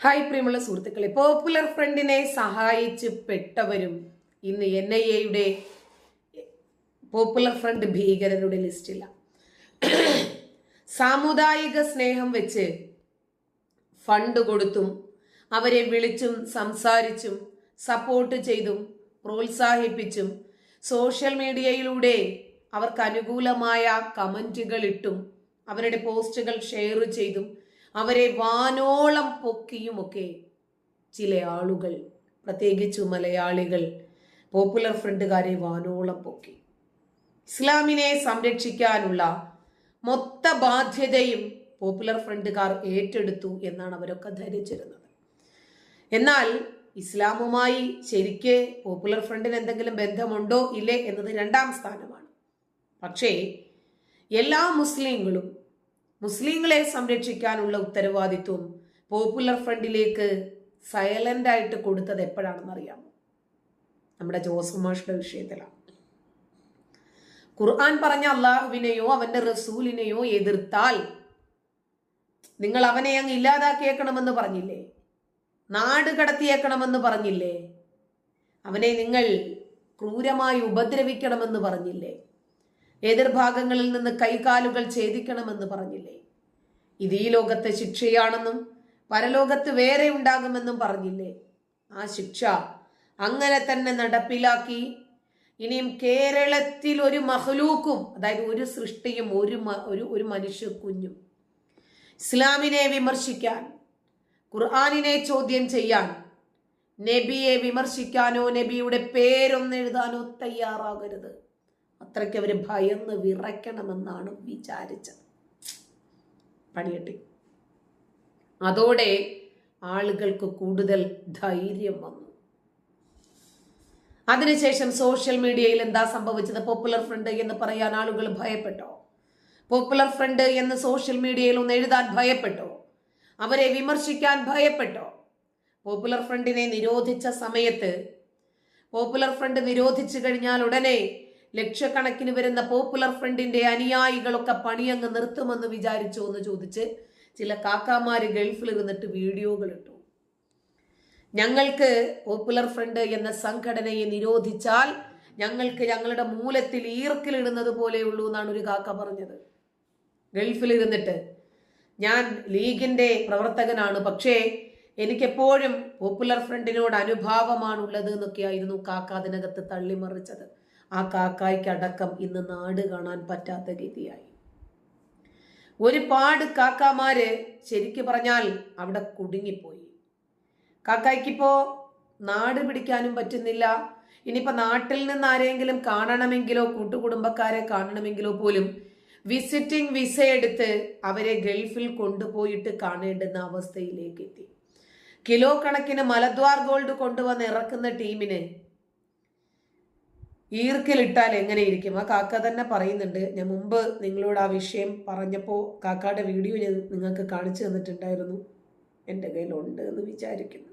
Hi പ്രിയമുള്ള സുഹൃത്തുക്കളെ popular ഫ്രണ്ടിനെ സഹായിച്ച് പെട്ടവരും ഇന്ന് എൻ ഐ എയുടെ പോപ്പുലർ ഫ്രണ്ട് ഭീകരരുടെ ലിസ്റ്റില്ല സാമുദായിക സ്നേഹം വെച്ച് ഫണ്ട് കൊടുത്തും അവരെ വിളിച്ചും സംസാരിച്ചും സപ്പോർട്ട് ചെയ്തും പ്രോത്സാഹിപ്പിച്ചും സോഷ്യൽ മീഡിയയിലൂടെ അവർക്ക് അനുകൂലമായ കമന്റുകൾ ഇട്ടും അവരുടെ പോസ്റ്റുകൾ ഷെയർ ചെയ്തും അവരെ വാനോളം പൊക്കിയുമൊക്കെ ചില ആളുകൾ പ്രത്യേകിച്ചു മലയാളികൾ പോപ്പുലർ ഫ്രണ്ടുകാരെ വാനോളം പൊക്കി. ഇസ്ലാമിനെ സംരക്ഷിക്കാനുള്ള മൊത്ത ബാധ്യതയും പോപ്പുലർ ഫ്രണ്ടുകാർ ഏറ്റെടുത്തു എന്നാണ് അവരൊക്കെ ധരിച്ചിരുന്നത്. എന്നാൽ ഇസ്ലാമുമായി ശരിക്ക് പോപ്പുലർ ഫ്രണ്ടിന് എന്തെങ്കിലും ബന്ധമുണ്ടോ ഇല്ലേ എന്നത് രണ്ടാം സ്ഥാനമാണ്. പക്ഷേ എല്ലാ മുസ്ലിങ്ങളും മുസ്ലിങ്ങളെ സംരക്ഷിക്കാനുള്ള ഉത്തരവാദിത്വം പോപ്പുലർ ഫ്രണ്ടിലേക്ക് സൈലന്റ് ആയിട്ട് കൊടുത്തത് എപ്പോഴാണെന്ന് അറിയാമോ? നമ്മുടെ ജോസഫ് മാഷിന്റെ വിഷയത്തിലാണ്. ഖുർആൻ പറഞ്ഞ അള്ളാഹുവിനെയോ അവന്റെ റസൂലിനെയോ എതിർത്താൽ നിങ്ങൾ അവനെ അങ്ങ് ഇല്ലാതാക്കിയേക്കണമെന്ന് പറഞ്ഞില്ലേ? നാട് കടത്തിയേക്കണമെന്ന് പറഞ്ഞില്ലേ? അവനെ നിങ്ങൾ ക്രൂരമായി ഉപദ്രവിക്കണമെന്ന് പറഞ്ഞില്ലേ? എതിർഭാഗങ്ങളിൽ നിന്ന് കൈകാലുകൾ ഛേദിക്കണമെന്ന് പറഞ്ഞില്ലേ? ഇത് ഈ ലോകത്തെ ശിക്ഷയാണെന്നും പരലോകത്ത് വേറെ ഉണ്ടാകുമെന്നും പറഞ്ഞില്ലേ? ആ ശിക്ഷ അങ്ങനെ തന്നെ നടപ്പിലാക്കി ഇനിയും കേരളത്തിൽ ഒരു മഹലൂക്കും അതായത് ഒരു സൃഷ്ടിയും ഒരു ഒരു ഒരു മനുഷ്യ കുഞ്ഞും ഇസ്ലാമിനെ വിമർശിക്കാൻ ഖുർആാനിനെ ചോദ്യം ചെയ്യാൻ നബിയെ വിമർശിക്കാനോ നബിയുടെ പേരൊന്നെഴുതാനോ തയ്യാറാകരുത്. അത്രയ്ക്ക് അവർ ഭയന്ന് വിറയ്ക്കണമെന്നാണ് വിചാരിച്ചത്. പണിയട്ടി. അതോടെ ആളുകൾക്ക് കൂടുതൽ ധൈര്യം വന്നു. അതിനുശേഷം സോഷ്യൽ മീഡിയയിൽ എന്താ സംഭവിച്ചത്? പോപ്പുലർ ഫ്രണ്ട് എന്ന് പറയാൻ ആളുകൾ ഭയപ്പെട്ടോ? പോപ്പുലർ ഫ്രണ്ട് എന്ന് സോഷ്യൽ മീഡിയയിൽ ഒന്ന് എഴുതാൻ ഭയപ്പെട്ടോ? അവരെ വിമർശിക്കാൻ ഭയപ്പെട്ടോ? പോപ്പുലർ ഫ്രണ്ടിനെ നിരോധിച്ച സമയത്ത് പോപ്പുലർ ഫ്രണ്ട് നിരോധിച്ചു കഴിഞ്ഞാൽ ഉടനെ ലക്ഷക്കണക്കിന് വരുന്ന പോപ്പുലർ ഫ്രണ്ടിന്റെ അനുയായികളൊക്കെ പണിയങ്ങ് നിർത്തുമെന്ന് വിചാരിച്ചോ എന്ന് ചോദിച്ച് ചില കാക്കാമാര് ഗൾഫിൽ ഇരുന്നിട്ട് വീഡിയോകൾ ഇട്ടു. ഞങ്ങൾക്ക് പോപ്പുലർ ഫ്രണ്ട് എന്ന സംഘടനയെ നിരോധിച്ചാൽ ഞങ്ങൾക്ക് ഞങ്ങളുടെ മൂലത്തിൽ ഈർക്കിലിടുന്നത് പോലെയുള്ളൂ എന്നാണ് ഒരു കാക്ക പറഞ്ഞത്. ഗൾഫിൽ ഇരുന്നിട്ട് ഞാൻ ലീഗിന്റെ പ്രവർത്തകനാണ് പക്ഷേ എനിക്കെപ്പോഴും പോപ്പുലർ ഫ്രണ്ടിനോട് അനുഭാവമാണുള്ളത് എന്നൊക്കെയായിരുന്നു കാക്ക അതിനകത്ത് തള്ളിമറിച്ചത്. ആ കാക്കായ്ക്കടക്കം ഇന്ന് നാട് കാണാൻ പറ്റാത്ത ഗതിയായി. ഒരുപാട് കാക്കാമാര് ശരിക്കു പറഞ്ഞാൽ അവിടെ കുടുങ്ങിപ്പോയി. കാക്കായ്ക്കിപ്പോ നാട് പിടിക്കാനും പറ്റുന്നില്ല. ഇനിയിപ്പോ നാട്ടിൽ നിന്ന് ആരെങ്കിലും കാണണമെങ്കിലോ കൂട്ടുകുടുംബക്കാരെ കാണണമെങ്കിലോ പോലും വിസിറ്റിംഗ് വിസ എടുത്ത് അവരെ ഗൾഫിൽ കൊണ്ടുപോയിട്ട് കാണേണ്ടുന്ന അവസ്ഥയിലേക്ക് എത്തി. കിലോ കണക്കിന് മലദ്വാർ ഗോൾഡ് കൊണ്ടുവന്ന് ഇറക്കുന്ന ടീമിന് ഈർക്കിലിട്ടാൽ എങ്ങനെ ഇരിക്കും ആ കാക്ക തന്നെ പറയുന്നുണ്ട് ഞാൻ മുമ്പ് നിങ്ങളോട് ആ വിഷയം പറഞ്ഞപ്പോൾ കാക്കയുടെ വീഡിയോ ഞാൻ നിങ്ങൾക്ക് കാണിച്ചു തന്നിട്ടുണ്ടായിരുന്നു. എന്റെ കയ്യിലുണ്ട് എന്ന് വിചാരിക്കുന്നു.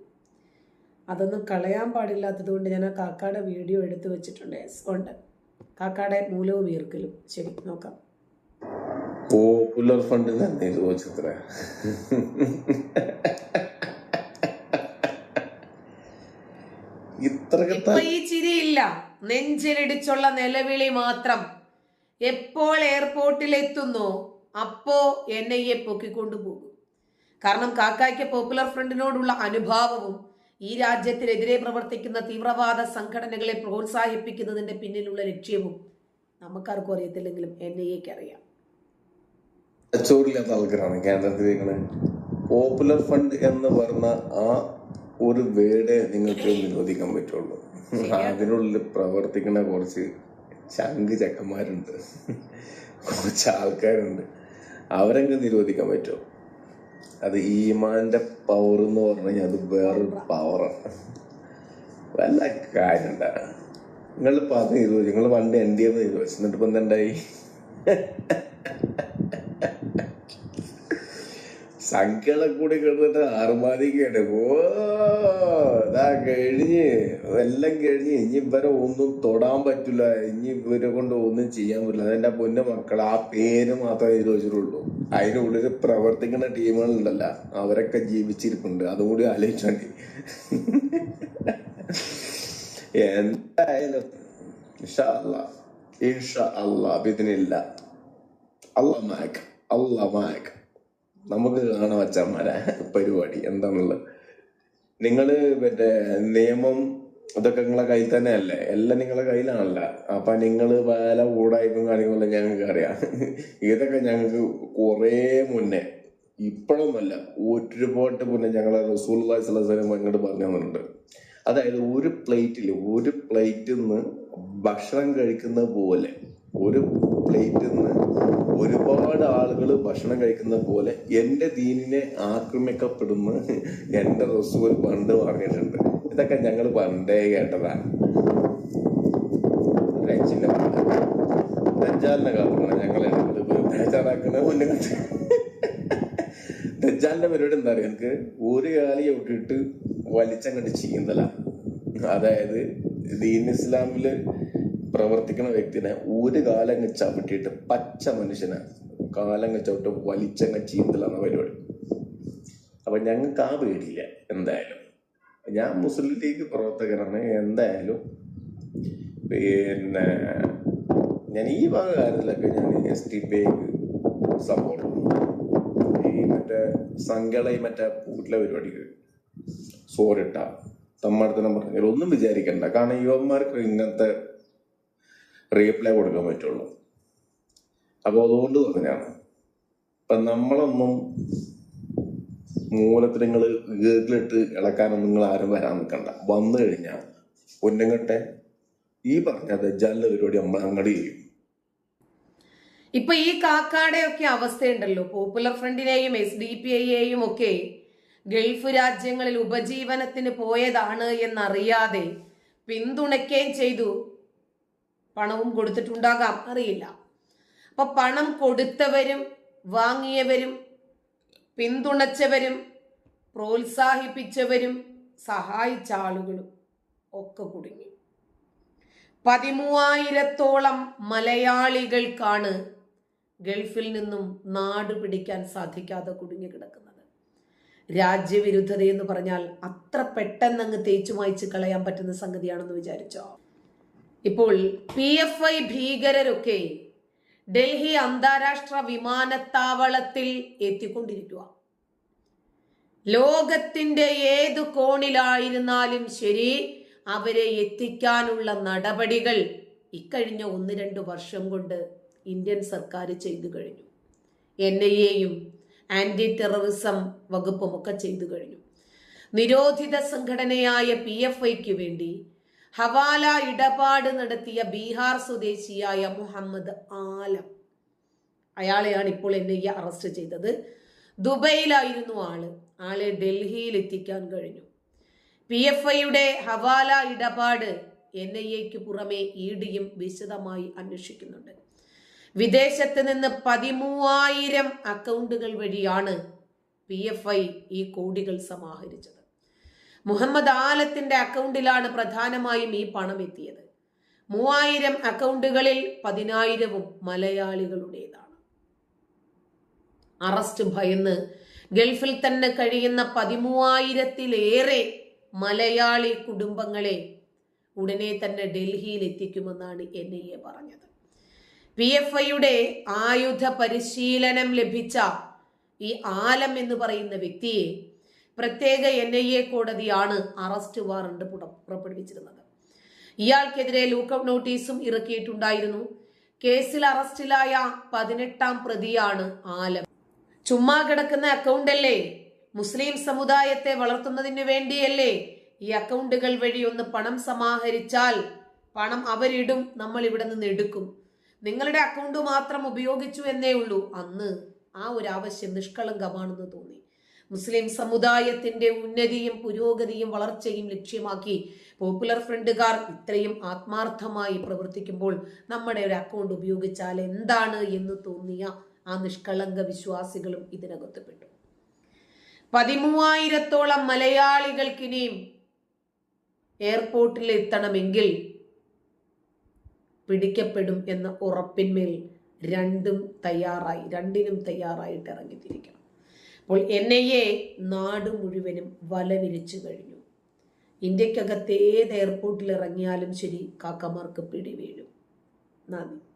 അതൊന്നും കളയാൻ പാടില്ലാത്തത് കൊണ്ട് ഞാൻ ആ കാക്കയുടെ വീഡിയോ എടുത്തു വെച്ചിട്ടുണ്ട്. യെസ് ഉണ്ട്. കാക്കയുടെ മൂലവും ഈർക്കലും. ശരി നോക്കാം. പോപ്പുലർ ഫണ്ട് തന്നെ ചോദിച്ചത്ര ഇത്ര ഈ ചിരിയില്ല. നെഞ്ചിലിടിച്ചുള്ള നിലവിളി മാത്രം എപ്പോൾ എയർപോർട്ടിൽ എത്തുന്നോ അപ്പോ എൻ ഐ എ പൊക്കിക്കൊണ്ടുപോകും കാരണം കാക്കായ്ക്ക് പോപ്പുലർ ഫ്രണ്ടിനോടുള്ള അനുഭാവവും ഈ രാജ്യത്തിനെതിരെ പ്രവർത്തിക്കുന്ന തീവ്രവാദ സംഘടനകളെ പ്രോത്സാഹിപ്പിക്കുന്നതിന്റെ പിന്നിലുള്ള ലക്ഷ്യവും നമുക്കാർക്കും അറിയത്തില്ലെങ്കിലും എൻ ഐ എക്ക് അറിയാം. കച്ചവടമില്ലാത്ത ആൾക്കാരാണ് പോപ്പുലർ ഫണ്ട് എന്ന് പറഞ്ഞ ആ ഒരു വേർഡേ നിങ്ങൾക്ക് നിരോധിക്കാൻ പറ്റുള്ളൂ. അതിനുള്ളിൽ പ്രവർത്തിക്കുന്ന കുറച്ച് ചങ്ക് ചക്കന്മാരുണ്ട്. കുറച്ച് ആൾക്കാരുണ്ട്. അവരെങ്കിൽ നിരോധിക്കാൻ പറ്റുമോ? അത് ഈമാന്റെ പവർ എന്ന് പറഞ്ഞു കഴിഞ്ഞാൽ അത് വേറൊരു പവറാണ് വല്ല കാര്യണ്ട നിങ്ങളിപ്പോ അത് നിരോധിച്ചു നിങ്ങൾ പണ്ട് എൻ ഡി എം നിരോധിച്ചു എന്നിട്ട് ഇപ്പൊ എന്തുണ്ടായി സംഖ്യകളെ കൂടി കിടന്നിട്ട് അറുമാതിക്കാണ് ഓ ഇതാ കഴിഞ്ഞ് എല്ലാം കഴിഞ്ഞ് ഇനി ഇവരെ ഒന്നും തൊടാൻ പറ്റില്ല. ഇനി ഇവരെ കൊണ്ട് ഒന്നും ചെയ്യാൻ പറ്റില്ല. അതെന്റെ പൊന്നു മക്കൾ ആ പേര് മാത്രമേ എഴുതി വെച്ചിട്ടുള്ളൂ. അതിനുള്ളിൽ പ്രവർത്തിക്കുന്ന ടീമുകളുണ്ടല്ല. അവരൊക്കെ ജീവിച്ചിരിപ്പുണ്ട്. അതും കൂടി ആലോചിച്ചാണ്ടി എന്തായാലും ഇൻഷാ അല്ല ഇൻഷാ അല്ല ഇതിനില്ല അല്ല അല്ല നമുക്ക് കാണാം അച്ഛന്മാരെ പരിപാടി. എന്താന്നുള്ളത് നിങ്ങൾ മറ്റേ നിയമം ഇതൊക്കെ നിങ്ങളെ കയ്യിൽ തന്നെ അല്ലേ എല്ലാം നിങ്ങളെ കയ്യിലാണല്ലോ. അപ്പൊ നിങ്ങൾ പല ഊടായ്പും കാര്യങ്ങളും ഞങ്ങൾക്ക് അറിയാം. ഇതൊക്കെ ഞങ്ങൾക്ക് കുറേ മുന്നേ ഇപ്പോഴൊന്നുമല്ല ഒരുപാട് മുന്നേ ഞങ്ങളെ റസൂൽ ഇങ്ങോട്ട് പറഞ്ഞു തന്നിട്ടുണ്ട്. അതായത് ഒരു പ്ലേറ്റിൽ ഒരു പ്ലേറ്റിൽ നിന്ന് ഭക്ഷണം കഴിക്കുന്ന പോലെ ഒരു പ്ലേറ്റിൽ നിന്ന് ഒരുപാട് ആളുകൾ ഭക്ഷണം കഴിക്കുന്ന പോലെ എന്റെ ദീനിനെ ആക്രമിക്കപ്പെടുന്ന എന്റെ റസൂൽ പണ്ട് പറഞ്ഞിട്ടുണ്ട്. ഇതൊക്കെ ഞങ്ങൾ പണ്ടേ കേട്ടതാണ്. ദജ്ജാലിനെ കാണണം ഞങ്ങളെ ബേജാറാക്കുന്ന കണ്ട്. പരിപാടി എന്താ പറയുക എനിക്ക് ഒരു കാലി ചവിട്ടിട്ട് വലിച്ചങ്ങട്ട് ചീന്തല. അതായത് ദീൻ ഇസ്ലാമിൽ പ്രവർത്തിക്കുന്ന വ്യക്തിനെ ഒരു കാലങ്ങ് ചവിട്ടിയിട്ട് പച്ച മനുഷ്യനെ കാലങ്ങ് ചവിട്ട് വലിച്ചങ്ങ് ചീന്തലാണ് പരിപാടി. അപ്പൊ ഞങ്ങൾക്ക് ആ പേടിയില്ല എന്തായാലും. ഞാൻ മുസ്ലിം ലീഗ് പ്രവർത്തകനാണ് എന്തായാലും. പിന്നെ ഞാൻ ഈ വക കാര്യത്തിലൊക്കെ ഞാൻ എസ് ടി പിക്ക് സപ്പോർട്ട് ഈ മറ്റേ സംഘള മറ്റേ കൂട്ടിലെ പരിപാടിക്ക് സോറിട്ട തമ്മടത്തനം പറഞ്ഞാൽ ഒന്നും വിചാരിക്കണ്ട. കാരണം യുവന്മാർക്ക് ഇങ്ങനത്തെ റീപ്ലൈ കൊടുക്കാൻ പറ്റുള്ളൂ. അപ്പൊ അതുകൊണ്ട് പറഞ്ഞാണ് അപ്പൊ നമ്മളൊന്നും മൂലത്തിൽ നിങ്ങൾ ഗീറിലിട്ട് ഇളക്കാനൊന്നും നിങ്ങൾ ആരും വരാൻ നിൽക്കണ്ട. വന്നു കഴിഞ്ഞാൽ പൊന്നുങ്ങട്ടെ ഈ പറഞ്ഞ ദജാലിന്റെ പരിപാടി നമ്മൾ അങ്ങോട്ട് ചെയ്യും. ഇപ്പൊ ഈ കാക്കാടെ ഒക്കെ അവസ്ഥയുണ്ടല്ലോ. പോപ്പുലർ ഫ്രണ്ടിനെയും എസ് ഡി പി ഐയെയും ഒക്കെ ഗൾഫ് രാജ്യങ്ങളിൽ ഉപജീവനത്തിന് പോയതാണ് എന്നറിയാതെ പിന്തുണയ്ക്കുകയും ചെയ്തു. പണവും കൊടുത്തിട്ടുണ്ടാകാം. അറിയില്ല. അപ്പൊ പണം കൊടുത്തവരും വാങ്ങിയവരും പിന്തുണച്ചവരും പ്രോത്സാഹിപ്പിച്ചവരും സഹായിച്ച ആളുകളും ഒക്കെ കുടുങ്ങി. പതിമൂവായിരത്തോളം മലയാളികൾക്കാണ് ഗൾഫിൽ നിന്നും നാട് പിടിക്കാൻ സാധിക്കാതെ കുടുങ്ങി കിടക്കുന്നത്. രാജ്യവിരുദ്ധത എന്ന് പറഞ്ഞാൽ അത്ര പെട്ടെന്നങ്ങ് തേച്ചു മായ്ച്ച് കളയാൻ പറ്റുന്ന സംഗതിയാണെന്ന് വിചാരിച്ചോ? ഇപ്പോൾ പി എഫ് ഐ ഭീകരരൊക്കെ ഡൽഹി അന്താരാഷ്ട്ര വിമാനത്താവളത്തിൽ എത്തിക്കൊണ്ടിരിക്കുക ലോകത്തിന്റെ ഏത് കോണിലായിരുന്നാലും ശരി അവരെ എത്തിക്കാനുള്ള നടപടികൾ ഇക്കഴിഞ്ഞ ഒന്ന് രണ്ട് വർഷം കൊണ്ട് ഇന്ത്യൻ സർക്കാർ ചെയ്തു കഴിഞ്ഞു. എൻ ഐ എയും ആന്റി ടെററിസം വകുപ്പുമൊക്കെ ചെയ്തു കഴിഞ്ഞു. നിരോധിത സംഘടനയായ പി എഫ് ഐക്ക് വേണ്ടി ഹവാല ഇടപാട് നടത്തിയ ബീഹാർ സ്വദേശിയായ മുഹമ്മദ് ആലം. അയാളെയാണ് ഇപ്പോൾ എൻ ഐ അറസ്റ്റ് ചെയ്തത്. ദുബൈയിലായിരുന്നു ആൾ. ആളെ ഡൽഹിയിൽ എത്തിക്കാൻ കഴിഞ്ഞു. പി എഫ് ഐയുടെ ഹവാല ഇടപാട് എൻ ഐ എക്ക് പുറമെ ഇ ഡിയും വിശദമായി അന്വേഷിക്കുന്നുണ്ട്. വിദേശത്ത് നിന്ന് പതിമൂവായിരം അക്കൗണ്ടുകൾ വഴിയാണ് പി എഫ് ഐ ഈ കോടികൾ സമാഹരിച്ചത്. മുഹമ്മദ് ആലത്തിന്റെ അക്കൗണ്ടിലാണ് പ്രധാനമായും ഈ പണം എത്തിയത്. മൂവായിരം അക്കൗണ്ടുകളിൽ പതിനായിരവും മലയാളികളുടേതാണ്. അറസ്റ്റ് ഭയന്ന് ഗൾഫിൽ തന്നെ കഴിയുന്ന പതിമൂവായിരത്തിലേറെ മലയാളി കുടുംബങ്ങളെ ഉടനെ തന്നെ ഡൽഹിയിൽ എത്തിക്കുമെന്നാണ് എൻ ഐ എ പറഞ്ഞത്. പി എഫ് ഐയുടെ ആയുധ പരിശീലനം ലഭിച്ച ഈ ആലം എന്ന് പറയുന്ന വ്യക്തിയെ പ്രത്യേക എൻ ഐ എ കോടതിയാണ് അറസ്റ്റ് വാറണ്ട് പുറപ്പെടുവിച്ചിരുന്നത്. ഇയാൾക്കെതിരെ ലൂക്കൌട്ട് നോട്ടീസും ഇറക്കിയിട്ടുണ്ടായിരുന്നു. കേസിൽ അറസ്റ്റിലായ പതിനെട്ടാം പ്രതിയാണ് ആലം. ചുമ്മാ കിടക്കുന്ന അക്കൗണ്ട് അല്ലേ? മുസ്ലിം സമുദായത്തെ വളർത്തുന്നതിന് വേണ്ടിയല്ലേ? ഈ അക്കൗണ്ടുകൾ വഴി ഒന്ന് പണം സമാഹരിച്ചാൽ പണം അവരിടും നമ്മൾ ഇവിടെ നിന്ന് എടുക്കും. നിങ്ങളുടെ അക്കൗണ്ട് മാത്രം ഉപയോഗിച്ചു എന്നേ ഉള്ളൂ. അന്ന് ആ ഒരു ആവശ്യം നിഷ്കളങ്കമാണെന്ന് തോന്നി. മുസ്ലിം സമുദായത്തിന്റെ ഉന്നതിയും പുരോഗതിയും വളർച്ചയും ലക്ഷ്യമാക്കി പോപ്പുലർ ഫ്രണ്ടുകാർ ഇത്രയും ആത്മാർത്ഥമായി പ്രവർത്തിക്കുമ്പോൾ നമ്മുടെ ഒരു അക്കൗണ്ട് ഉപയോഗിച്ചാൽ എന്താണ് എന്ന് തോന്നിയ ആ നിഷ്കളങ്ക വിശ്വാസികളും ഇതിനകത്ത് പെട്ടു. പതിമൂവായിരത്തോളം മലയാളികൾക്കിനിയും എയർപോർട്ടിൽ എത്തണമെങ്കിൽ പിടിക്കപ്പെടും എന്ന ഉറപ്പിന്മേൽ രണ്ടും തയ്യാറായി രണ്ടിനും തയ്യാറായിട്ട് ഇറങ്ങിത്തിരിക്കണം. അപ്പോൾ എൻ ഐ എ നാട് മുഴുവനും വല വിരിച്ചു കഴിഞ്ഞു. ഇന്ത്യക്കകത്ത് ഏത് എയർപോർട്ടിൽ ഇറങ്ങിയാലും ശരി കാക്കമാർക്ക് പിടി വീഴും നന്ദി.